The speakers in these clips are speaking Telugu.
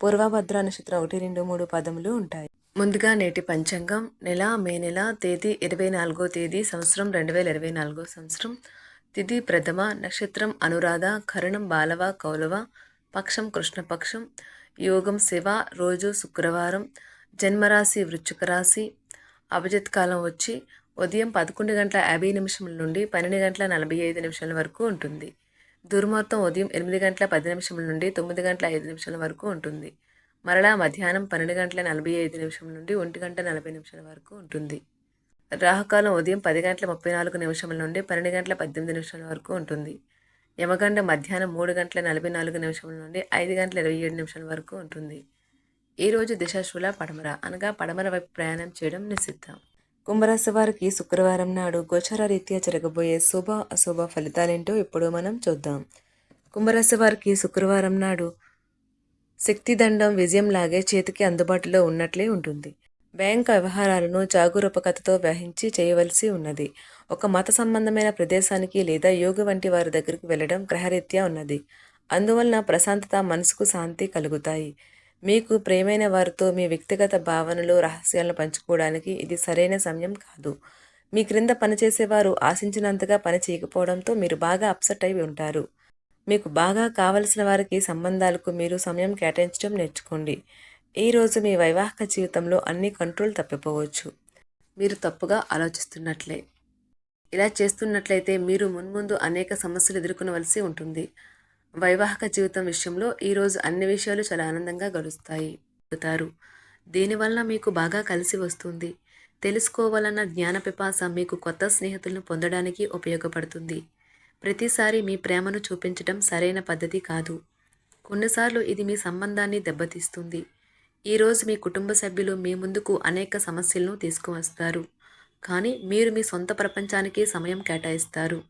పూర్వభద్ర నక్షత్రం ఒకటి రెండు మూడు పదములు ఉంటాయి. ముందుగా నేటి పంచాంగం. నెల మే నెల తేదీ ఇరవై నాలుగో తేదీ సంవత్సరం రెండు వేల ఇరవై నాలుగో సంవత్సరం. తిథి ప్రథమ నక్షత్రం అనురాధ కరణం బాలవ కౌలవ పక్షం కృష్ణపక్షం యోగం శివ రోజు శుక్రవారం జన్మరాశి వృశ్చిక రాశి. అభిజిత్ కాలం వచ్చి ఉదయం పదకొండు గంటల యాభై నిమిషముల నుండి పన్నెండు గంటల నలభై ఐదు నిమిషాల వరకు ఉంటుంది. దుర్ముహూర్తం ఉదయం ఎనిమిది గంటల పది నిమిషముల నుండి తొమ్మిది గంటల ఐదు నిమిషాల వరకు ఉంటుంది. మరలా మధ్యాహ్నం పన్నెండు గంటల నలభై ఐదు నిమిషం నుండి ఒంటి గంట నలభై నిమిషాల వరకు ఉంటుంది. రాహుకాలం ఉదయం పది గంటల ముప్పై నాలుగు నిమిషముల నుండి పన్నెండు గంటల పద్దెనిమిది నిమిషాల వరకు ఉంటుంది. యమగండ మధ్యాహ్నం మూడు గంటల నలభై నాలుగు నిమిషముల నుండి ఐదు గంటల ఇరవై ఏడు నిమిషాల వరకు ఉంటుంది. ఈరోజు దిశాశూల పడమర అనగా పడమర వైపు ప్రయాణం చేయడం నిషిద్ధం. కుంభరాశి వారికి శుక్రవారం నాడు గోచార రీత్యా జరగబోయే శుభ అశుభ ఫలితాలేంటో ఇప్పుడు మనం చూద్దాం. కుంభరాశి వారికి శుక్రవారం నాడు శక్తిదండం విజయం లాగే చేతికి అందుబాటులో ఉన్నట్లే ఉంటుంది. బ్యాంక్ వ్యవహారాలను జాగరూపకతతో వహించి చేయవలసి ఉన్నది. ఒక మత సంబంధమైన ప్రదేశానికి లేదా యోగ వంటి వారి దగ్గరికి వెళ్ళడం గ్రహరీత్యా ఉన్నది. అందువలన ప్రశాంతత మనసుకు శాంతి కలుగుతాయి. మీకు ప్రేమైన వారితో మీ వ్యక్తిగత భావనలు రహస్యాలను పంచుకోవడానికి ఇది సరైన సమయం కాదు. మీ క్రింద పనిచేసేవారు ఆశించినంతగా పని చేయకపోవడంతో మీరు బాగా అప్సెట్ అయి ఉంటారు. మీకు బాగా కావలసిన వారికి సంబంధాలకు మీరు సమయం కేటాయించడం నేర్చుకోండి. ఈరోజు మీ వైవాహిక జీవితంలో అన్ని కంట్రోల్ తప్పిపోవచ్చు. మీరు తప్పుగా ఆలోచిస్తున్నట్లే. ఇలా చేస్తున్నట్లయితే మీరు మున్ముందు అనేక సమస్యలు ఎదుర్కొనవలసి ఉంటుంది. వైవాహిక జీవితం విషయంలో ఈరోజు అన్ని విషయాలు చాలా ఆనందంగా గడుస్తాయి గడుపుతారు దీనివల్ల మీకు బాగా కలిసి వస్తుంది. తెలుసుకోవాలన్న జ్ఞాన పిపాస మీకు కొత్త స్నేహితులను పొందడానికి ఉపయోగపడుతుంది. ప్రతిసారి మీ ప్రేమను చూపించడం సరైన పద్ధతి కాదు. కొన్నిసార్లు ఇది మీ సంబంధాన్ని దెబ్బతీస్తుంది. ఈరోజు మీ కుటుంబ సభ్యులు మీ ముందుకు అనేక సమస్యలను తీసుకువస్తారు. కానీ మీరు మీ సొంత ప్రపంచానికి సమయం కేటాయిస్తారు.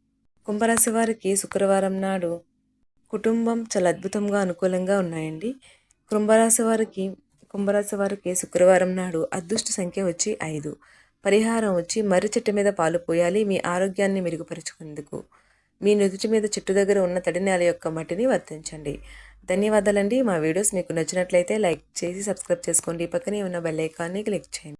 కుంభరాశి వారికి శుక్రవారం నాడు కుటుంబం చాలా అద్భుతంగా అనుకూలంగా ఉన్నాయండి. కుంభరాశి వారికి కుంభరాశి వారికి శుక్రవారం నాడు అదృష్ట సంఖ్య వచ్చి ఐదు. పరిహారం వచ్చి మర్రి చెట్టు మీద పాలు పోయాలి. మీ ఆరోగ్యాన్ని మెరుగుపరుచుకుందుకు. మీ నుదుటి మీద చెట్టు దగ్గర ఉన్న తడి నేల యొక్క మట్టిని వర్తించండి. ధన్యవాదాలండి. మా వీడియోస్ మీకు నచ్చినట్లయితే లైక్ చేసి సబ్స్క్రైబ్ చేసుకోండి. పక్కనే ఉన్న బెల్ ఐకాన్ని క్లిక్ చేయండి.